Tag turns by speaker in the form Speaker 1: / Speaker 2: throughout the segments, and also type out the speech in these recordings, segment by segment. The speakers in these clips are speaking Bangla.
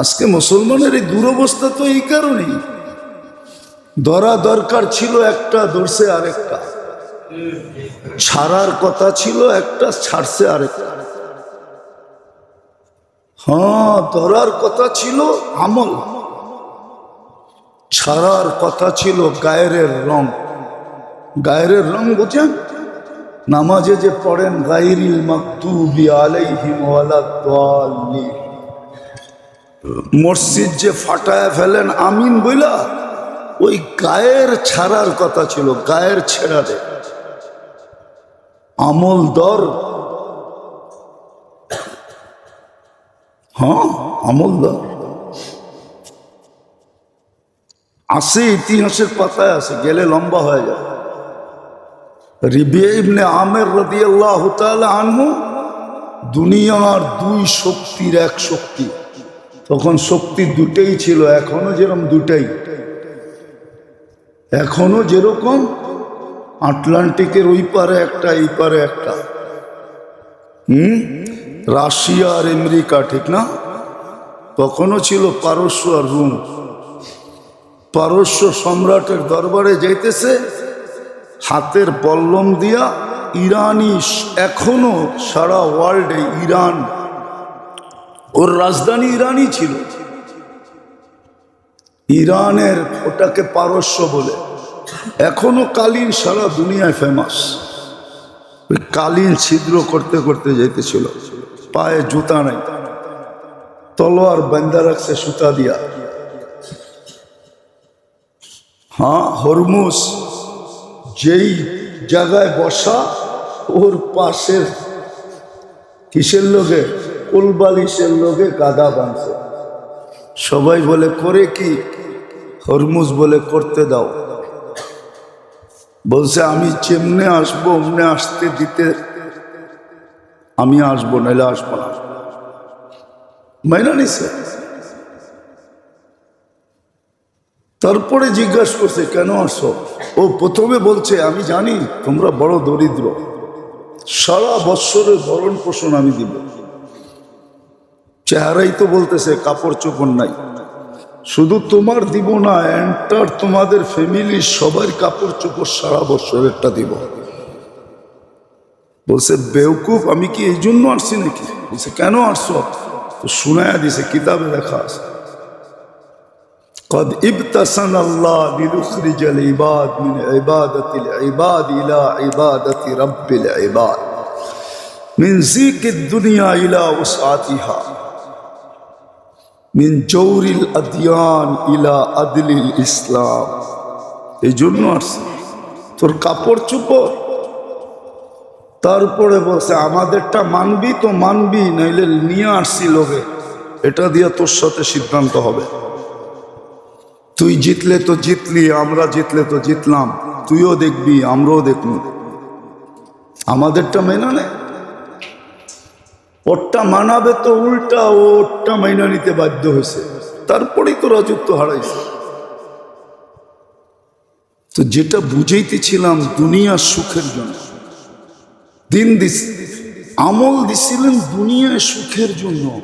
Speaker 1: আজকে মুসলমানের এই দুরবস্থা তো এই কারণেই। ধরা দরকার ছিল একটা, ধরছে আরেকটা। ছাড়ার কথা ছিল একটা, ছাড়ছে আরেকটা। হ্যাঁ ধরার কথা ছিল আমল। ছাড়ার কথা ছিল গায়ের রং। গায়ের রং বোঝেন? নামাজে যে পড়েন গাইরিল মাকতুবি আলাইহিম ওয়ালাদ-দাল্লিন। মসজিদ যে ফাটায় ফেলেন, আমিন বইলা, ওই গায়ের ছাড়ার কথা ছিল, গায়ের ছেড়া দে। আমল দর। হ্যাঁ আমল দর। আছে ইতিহাসের পাতায় আছে গেলে লম্বা হয়ে যায়। রিবিয়া আমের রাদিয়াল্লাহু তাআলা আনহু, দুনিয়ার দুই শক্তির এক শক্তি। তখন শক্তি দুটেই ছিল, এখনও যেরকম দুটাই। এখনও যেরকম আটলান্টিকের ওই পারে একটা, এই পারে একটা। হুম? রাশিয়া আর আমেরিকা, ঠিক না? তখনও ছিল পারস্য আর রুম। পারস্য সম্রাটের দরবারে যাইতেছে, হাতের পল্লম দিয়া ইরানি, এখনও সারা ওয়ার্ল্ডে ইরান ওর রাজধানী ইরানই ছিল। ইরানের ওটাকে পারস্য বলে। এখনও কালীন সারা দুনিয়ায় ফেমাস ওই কালীন ছিদ্র করতে করতে যেতেছিল। পায়ে জুতা নাই। তলোয়ার বান্দা রাখছে সুতা দিয়া। হ্যাঁ হরমুস যেই জায়গায় বসা, ওর পাশের কিসের লোকে? কোলবালিশের লোকে গাদা বাঁধছে সবাই বলে, করে কি? হরমুজ বলে, করতে দাও। বলছে, আমি চেমনে আসব, অমনে আসতে দিতে আমি আসব নাহলে আসব না। মাইনা নিছে। তারপরে জিজ্ঞাসা করছে, কেন আসো ও প্রথমে বলছে, আমি জানি তোমরা বড় দরিদ্র। সারা বৎসরের ভরণ পোষণ আমি দিব। চেহারাই তো বলতেছে কাপড় চোপড় নাই শুধু তোমার দিব না এন্টার তোমাদের ফ্যামিলির সবার কাপড় চোপড় সারা বৎসরেরটা দিব বলছে বেউকুফ আমি কি এই জন্য আসছি নাকি বলছে কেন আসছো তো শুনায়া দিছে কিতাবে লেখা আছে قد ابتسن الله لنخرج العباد من عبادة العباد إلى عبادة رب العباد من زيك الدنيا إلى وسعتها মিন চৌরিল আদিয়ান ইলা আদিলিল ইসলাম। এই জন্য আসছে। তোর কাপড় চুপড়। তারপরে বলছে, আমাদেরটা মানবি তো মানবি, নইলে নিয়ে আসছি লোকে। এটা দিয়ে তোর সাথে সিদ্ধান্ত হবে। তুই জিতলে তো জিতলি, আমরা জিতলে তো জিতলাম। তুইও দেখবি, আমরাও দেখব। আমাদেরটা মেনে নেয় ওরটা মানাবে তো উল্টা ওরটা মাইনা নিতে বাধ্য হয়েছে। তারপরেই তো রাজত্ব হারাইছে। তো যেটা বুঝাইতেছিলাম দুনিয়ার সুখের জন্য। দিন দিস, আমল দিছিলেন দুনিয়ায় সুখের জন্য।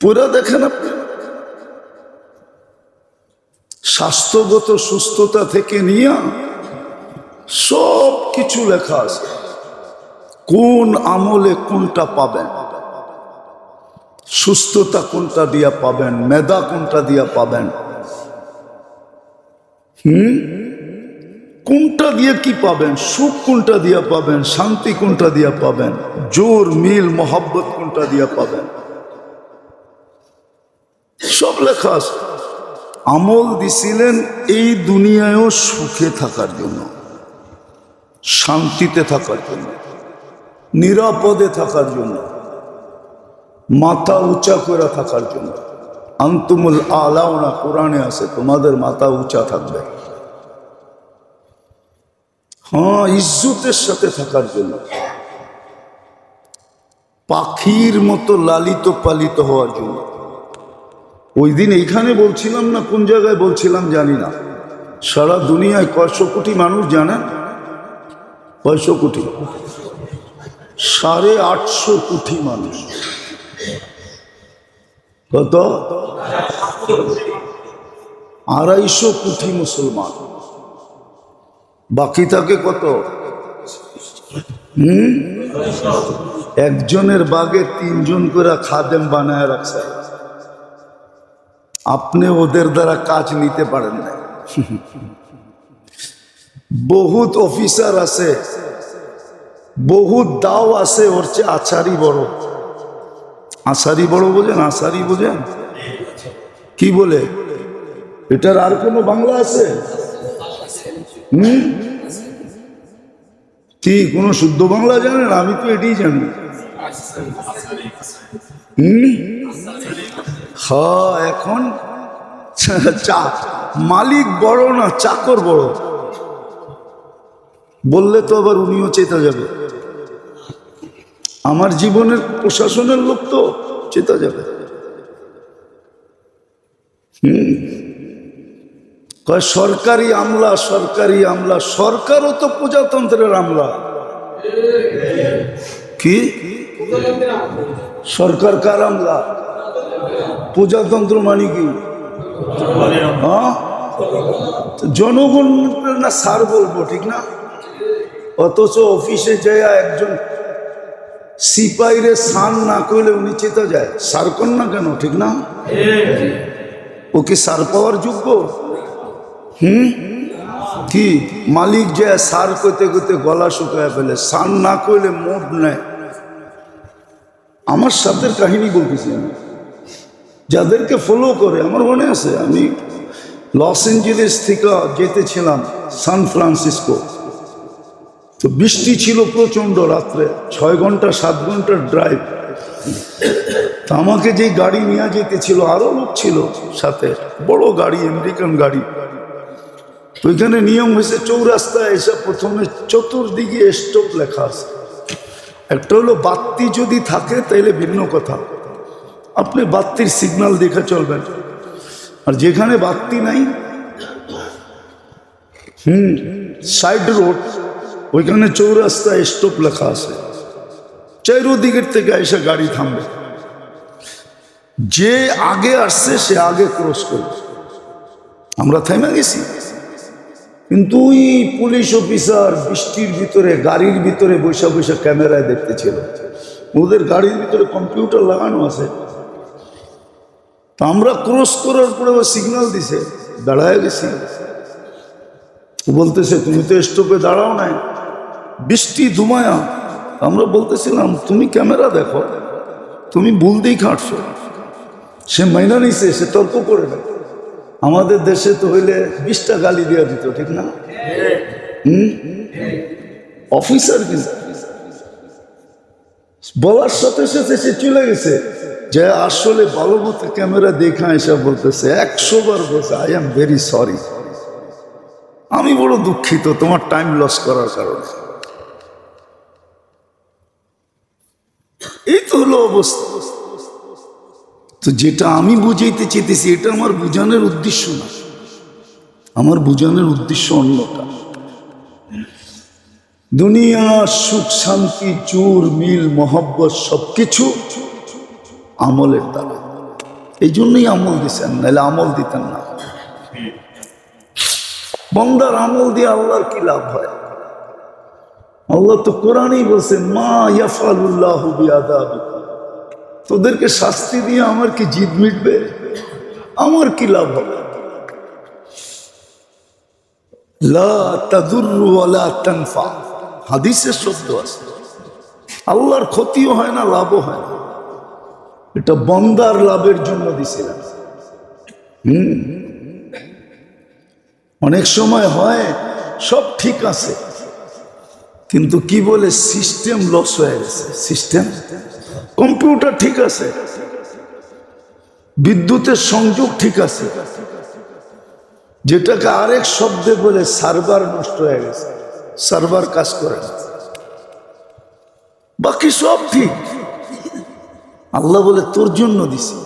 Speaker 1: পুরা দেখেন আপনি। স্বাস্থ্যগত সুস্থতা থেকে নিয়ে সব কিছু লেখা আছে। কোন আমলে কোনটা পাবেন? সুস্থতা কোনটা দিয়া পাবেন? মেধা কোনটা দিয়া পাবেন? হুম? কোনটা দিয়ে কি পাবেন? সুখ কোনটা দিয়া পাবেন? শান্তি কোনটা দিয়া পাবেন? জোর, মিল, মোহাব্বত কোনটা দিয়া পাবেন? সব লেখা আছে। আমল দিছিলেন এই দুনিয়ায়ও সুখে থাকার জন্য, শান্তিতে থাকার জন্য। নিরাপদে থাকার জন্য, মাথা উঁচা করে থাকার জন্য। আন্তুমুল আলাওনা কোরআনে আছে, তোমাদের মাথা উঁচা থাকবে। হ্যাঁ ইজ্জতের সাথে থাকার জন্য। পাখির মতো লালিত পালিত হওয়ার জন্য। ওই দিন এইখানে বলছিলাম না, কোন জায়গায় বলছিলাম জানি না। সারা দুনিয়ায় কয়শো কোটি মানুষ জানেন? কয়শো কোটি? সাড়ে আটশো কোটি মানুষ। কত? আড়াইশো কোটি মুসলমান। বাকি থাকে কত? হুম? একজনের বাগে তিনজন করে খাদেম বানায় রাখছে। আপনি ওদের দ্বারা কাজ নিতে পারেন না বহুত অফিসার আছে। বহুত দাও আছে ওর চেয়ে আচারি বড়। আসারি বড় বোঝেন আসারি বোঝেন? কি বলে? এটার আর কোনো বাংলা আছে? হুম? কি, কোনো শুদ্ধ বাংলা জানেন? আমি তো এটাই জানি। হুম? হ্যাঁ এখন? চা, মালিক বড় না চাকর বড়? বললে তো আবার উনিও চেতা যাবে। আমার জীবনের প্রশাসনের লোক তো চেতা যাবে। হুম। সরকারি আমলা সরকারি আমলা, সরকারও তো প্রজাতন্ত্রের আমলা। কি? সরকার কার আমলা? প্রজাতন্ত্র মানে কি? হ্যাঁ? জনগণ না সার বলব, ঠিক না? অথচ অফিসে যায় একজন সিপাহীরে সান না করলে উনি চেতা যায়। সার কর না কেন, ঠিক না? ও কি সার পাওয়ার যোগ্য? হুম? কি? মালিক যে সার করতে করতে গলা শুকায় ফেলে সার না করলে মোট নেয়। আমার সাথে কাহিনী বলতেছি আমি। যাদেরকে ফলো করে, আমার মনে আছে, আমি লস এঞ্জেলেস থেকে যেতেছিলাম সান ফ্রান্সিসকো তো বৃষ্টি ছিল প্রচণ্ড রাত্রে, ছয় ঘণ্টা, সাত ঘণ্টার ড্রাইভ তা আমাকে যে গাড়ি নিয়ে যেতে ছিল আরও লোক ছিল সাথে, বড় গাড়ি আমেরিকান গাড়ি। তো ওইখানে নিয়ম হয়েছে, চৌরাস্তায় এসে প্রথমে চতুর্দিকে স্টপ লেখা আছে। একটা হলো বাত্তি যদি থাকে তাহলে ভিন্ন কথা। আপনি বাত্তির সিগন্যাল দেখে চলবেন। আর যেখানে বাত্তি নাই, হুম সাইড রোড ওইখানে চৌরাস্তায় স্টপ লেখা আছে। চারোদিকের থেকে এসে গাড়ি থামবে। যে আগে আসছে, সে আগে ক্রস করবে। আমরা থেমে গেছি। কিন্তু ওই পুলিশ অফিসার বৃষ্টির ভিতরে, গাড়ির ভিতরে বৈশা বৈশা ক্যামেরায় দেখতেছিল। ওদের গাড়ির ভিতরে কম্পিউটার লাগানো আছে। তা আমরা ক্রস করার পরে ও সিগন্যাল দিছে, দাঁড়ায় গেছি। বলতেছে, তুমি তো স্টপে দাঁড়াও নাই। বৃষ্টি ধুমায়া। আমরা বলতেছিলাম, তুমি ক্যামেরা দেখো, তুমি ভুল দিই খাটছো সে মাইনা নিছে, সে তর্ক করে না। আমাদের দেশে তো হইলে বিশটা গালি দেওয়া দিত, ঠিক না? হুম? অফিসার কিন্তু বলার সাথে সাথে সে চলে গেছে। যে আসলে ভালো মতো ক্যামেরা দেখা এসে বলতেছে, একশো বার বলছে আই এম ভেরি সরি আমি বড় দুঃখিত তোমার টাইম লস করার কারণে এই তো হলো অবস্থা। তো যেটা আমি বুঝাইতে চেতেছি এটা আমার বুঝানোর উদ্দেশ্য না। আমার বুঝানোর উদ্দেশ্য অন্যটা। দুনিয়া, সুখ, শান্তি, চোর, মিল, মহব্বত, সবকিছু আমলের দ্বারা। এই জন্যই আমল দিছেন, নাহলে আমল দিতেন না। বন্দার আমল দিয়ে আল্লাহর কি লাভ হয়? আল্লাহ তো কোরআনই বলছেন, মা ইয়াফালুল্লাহ তোদেরকে শাস্তি দিয়ে আমার কি জিদ মিটবে? আমার কি লাভ হবে? হাদিসের শব্দ আছে। আল্লাহর ক্ষতিও হয় না, লাভও হয় না। এটা বন্দার লাভের জন্য দিছিলাম হুম। অনেক সময় হয়, সব ঠিক আছে। কিন্তু কি বলে সিস্টেম লস হয়ে গেছে? সিস্টেম? কম্পিউটার ঠিক আছে। বিদ্যুতের সংযোগ ঠিক আছে। যেটাকে আরেক শব্দে বলে সার্ভার নষ্ট হয়ে গেছে। সার্ভার কাজ করে বাকি সব ঠিক। আল্লাহ বলে, তোর জন্য দিছি।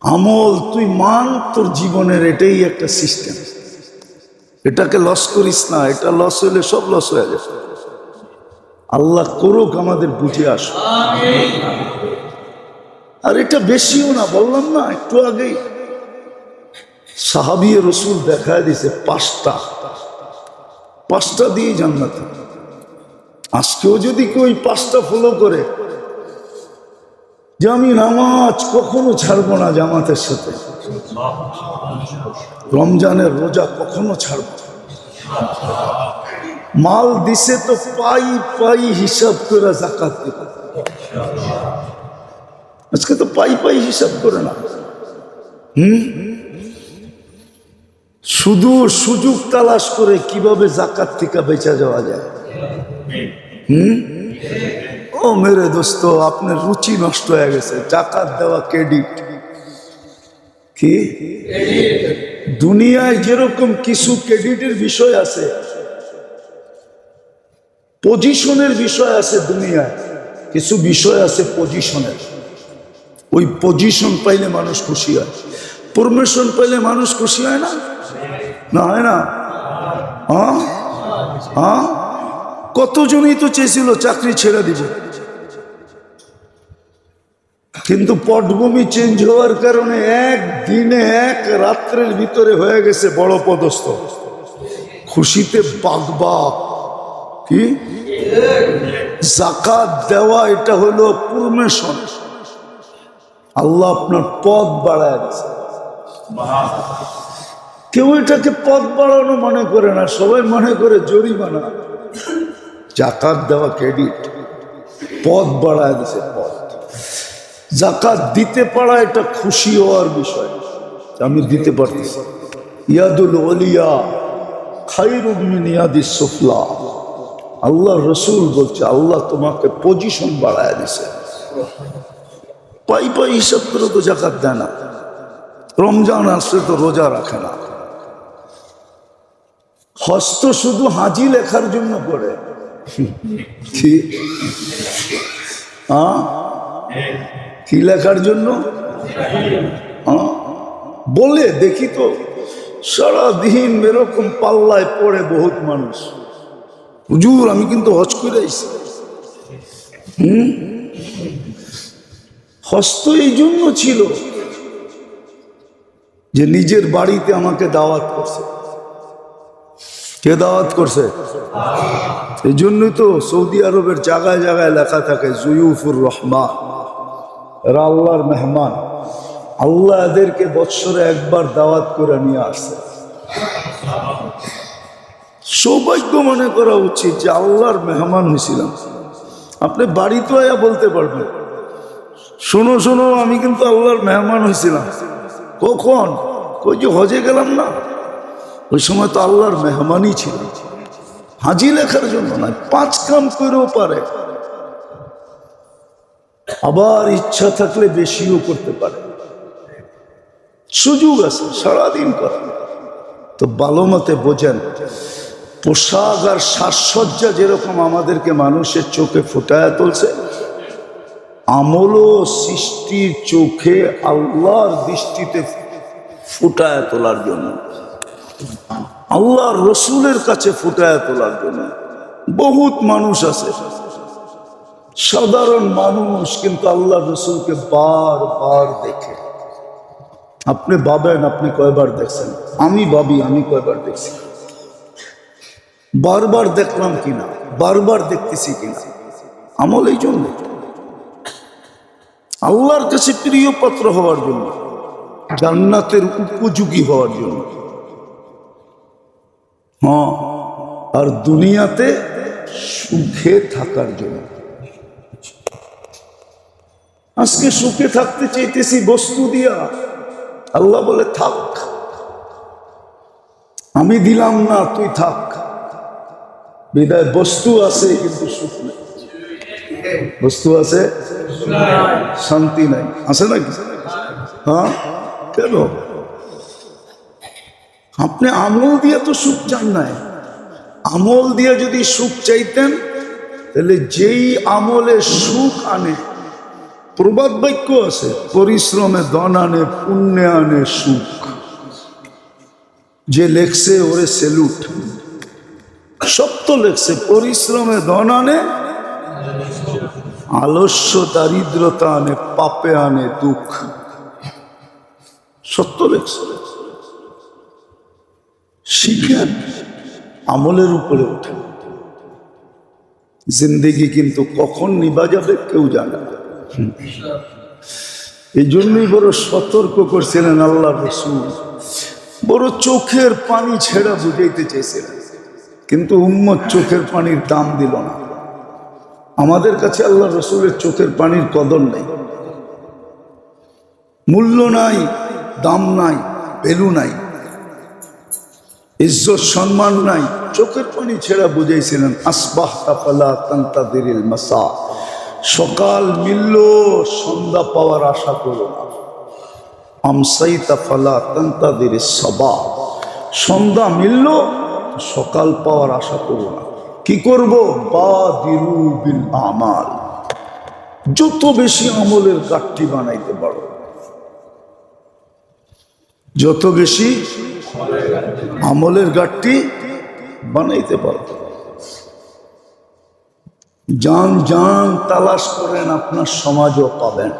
Speaker 1: আমল তুই মান, তোর জীবনের এটাই একটা সিস্টেম। এটাকে লস করিস না, এটা লস হইলে সব লস হয়ে যাবে। আল্লাহ করুক আমাদের বুঝে আস। আর এটা বেশিও না, বললাম না, একটু আগেই। সাহাবি রসুল দেখা দিছে পাঁচটা। পাঁচটা দিয়ে জান্নাতে। আজকেও যদি কেউ ওই পাঁচটা ফলো করে, যে আমি নামাজ কখনো ছাড়বো না জামাতের সাথে। রমজানের রোজা কখনো ছাড়বো। মাল দিছে তো পাই পাই হিসাব করে জাকাত আজকে তো পাই পাই হিসাব করে না। হুম? শুধু সুযোগ তালাশ করে কীভাবে জাকাত থেকে বেচা যাওয়া যায়? হুম? ও মেরে দোস্ত, আপনার রুচি নষ্ট হয়ে গেছে। জাকাত দেওয়া ক্রেডিট কি? দুনিয়ায় যেরকম কিছু ক্রেডিটের বিষয় আছে, পজিশনের বিষয় আছে দুনিয়ায়, কিছু বিষয় আছে পজিশনের। ওই পজিশন পাইলে মানুষ খুশি হয়। প্রমোশন পাইলে মানুষ খুশি হয় না? না, হয় না? হ্যাঁ? হ্যাঁ? কতজনই তো চেয়েছিল চাকরি ছেড়ে দিব। কিন্তু পটভূমি চেঞ্জ হওয়ার কারণে এক দিনে এক রাত্রের ভিতরে হয়ে গেছে বড় পদস্থ। খুশিতে বাগবা কি? জাকাত দেওয়া এটা হলো প্রমেশন আল্লাহ আপনার পদ বাড়ায় দিছে কেউ এটাকে পদ বাড়ানো মনে করে না, সবাই মনে করে জরিমানা। জাকাত দেওয়া ক্রেডিট পদ বাড়ায় দিছে পদ জাকাত দিতে পারা এটা খুশি হওয়ার বিষয়। আমি দিতে পারতেছি। ইয়াদুল অলিয়া খাইরুম মিন আল্লাহ রসুল বলছে, আল্লাহ তোমাকে পজিশন বাড়ায় দিছে। পাই পাই হিসাব করে তো জাকাত দেয় না। রমজান আসলে তো রোজা রাখে না। হস্ত শুধু হাজি লেখার জন্য করে হ্যাঁ কি লেখার জন্য? হ্যাঁ? বলে দেখি তো, সারাদিন এরকম পাল্লায় পড়ে বহুত মানুষ। হুজুর, আমি কিন্তু হজ করে হুম? হস্ত এই জন্য ছিল যে নিজের বাড়িতে আমাকে দাওয়াত করছে। কে দাওয়াত করছে? এই জন্যই তো সৌদি আরবের জায়গায় জায়গায় লেখা থাকে, জুয়ুফুর রহমান। এরা আল্লাহর মেহমান। আল্লাহ এদেরকে বৎসরে একবার দাওয়াত করে নিয়ে আসছে সৌভাগ্য মনে করা উচিত যে আল্লাহর মেহমান হয়েছিলাম। আপনি বাড়িতে আয়া বলতে পারবেন। শোনো শোনো, আমি কিন্তু আল্লাহর মেহমান হয়েছিলাম। কখন? কই যে হজে গেলাম না? ওই সময় তো আল্লাহর মেহমানই ছিল। হাজি লেখার জন্য না পাঁচ কাম করেও পারে। আবার ইচ্ছা থাকলে বেশিও করতে পারে। সুযোগ আছে, সারাদিন করে। তো ভালো মতে বোঝেন, পোশাক আর সাজসজ্জা যেরকম আমাদেরকে মানুষের চোখে ফুটায় তুলছে, আমলও সৃষ্টির চোখে আল্লাহর দৃষ্টিতে ফুটায় তোলার জন্য। আল্লাহর রসুলের কাছে ফুটায় তোলার জন্য। বহুত মানুষ আছে। সাধারণ মানুষ কিন্তু আল্লাহ রসুলকে বার বার দেখে। আপনি ভাবেন, আপনি কয়বার দেখছেন? আমি ভাবি, আমি কয়বার দেখছি। বারবার দেখলাম কিনা? বারবার দেখতেছি কিনা? আমল এই জন্য। আল্লাহর কাছে প্রিয় পাত্র হওয়ার জন্য, জান্নাতের উপযোগী হওয়ার জন্য। হ্যাঁ আর দুনিয়াতে সুখে থাকার জন্য। আজকে সুখে থাকতে চাইতেছি বস্তু দিয়া। আল্লাহ বলে, থাক আমি দিলাম না, তুই থাক। বিদায় বস্তু আছে, কিন্তু সুখ নেই। বস্তু আছে? শান্তি নাই। আছে নাকি? হ্যাঁ? কেন? আপনি আমল দিয়ে তো সুখ চান নাই। আমল দিয়ে যদি সুখ চাইতেন, তাহলে যেই আমলে সুখ আনে প্রবাদ বাক্য আছে, পরিশ্রমে দন আনে পুণ্যে আনে সুখ। যে লেখছে, ওরে সেলুট। সব তো লেখছে, পরিশ্রমে দন আনে আলস্য, দারিদ্রতা আনে, পাপে আনে, দুঃখ। সত্য লেখছে। শিখেন আমলের উপরে ওঠেন জিন্দিগি কিন্তু কখন নিবা যাবে, কেউ জানে না। এই জন্যই বড় সতর্ক করছিলেন আল্লাহ রসুল। বড় চোখের পানি ছেড়া বুঝাইতে চেয়েছিলেন কিন্তু উম্মত চোখের পানির দাম দিল না। আমাদের কাছে আল্লাহ রসুলের চোখের পানির কদর নেই। মূল্য নাই, দাম নাই ভ্যালু নাই। ইজ্জত, সম্মান নাই। চোখের পানি ছেড়া বুঝাইছিলেন আসবাহ তাফালা তান্তাদিরিল মাসা। সকাল মিলল, সন্ধ্যা পাওয়ার আশা করো না। আমসাইতা ফালা তান্তাদির সবা। সন্ধ্যা মিলল, সকাল পাওয়ার আশা করো না। কি করব? বা বিল আমাল। যত বেশি আমলের গাঠটি বানাইতে পারো, যত বেশি আমলের গাঠটি বানাইতে পারো। যান যান তালাশ করেন, আপনার সমাজও পাবেন।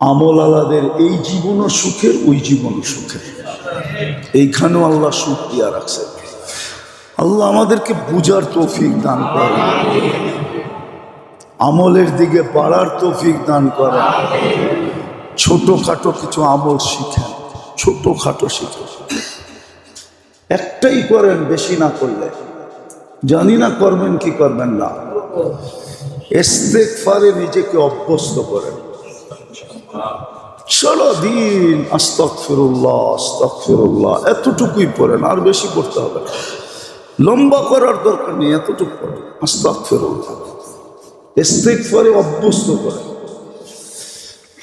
Speaker 1: আমল আলাদের এই জীবনও সুখের, ওই জীবনও সুখের। এইখানেও আল্লাহ সুখ দিয়া রাখছে আল্লাহ আমাদেরকে বুঝার তৌফিক দান করেন। আমলের দিকে বাড়ার তৌফিক দান করেন। ছোটখাটো কিছু আমল শিখেন, ছোটখাটো শিখেন। একটাই করেন, বেশি না করলে। জানি না করবেন কি করবেন না। ইস্তেগফারে নিজেকে অভ্যস্ত করেন সারাদিন আস্তক ফিরুল্লাহ আস্তক এতটুকুই পড়েন, আর বেশি পড়তে হবে। লম্বা করার দরকার নেই, এতটুকু পড়েন আস্তক ফিরুল্লাহ ইস্তেগফারে অভ্যস্ত করেন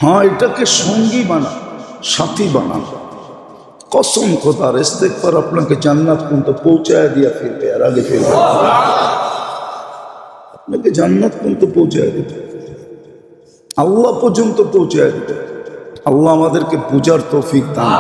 Speaker 1: হ্যাঁ এটাকে সঙ্গী বানান সাথী বানান কসম খোদার পর আপনাকে জান্নাত পর্যন্ত পৌঁছায় দিয়া ফিরবে আর আগে ফিরবে আপনাকে জান্নাত পর্যন্ত পৌঁছায় দিবে। আল্লাহ পর্যন্ত পৌঁছায় দিবে। আল্লাহ আমাদেরকে পূজার তৌফিক দান।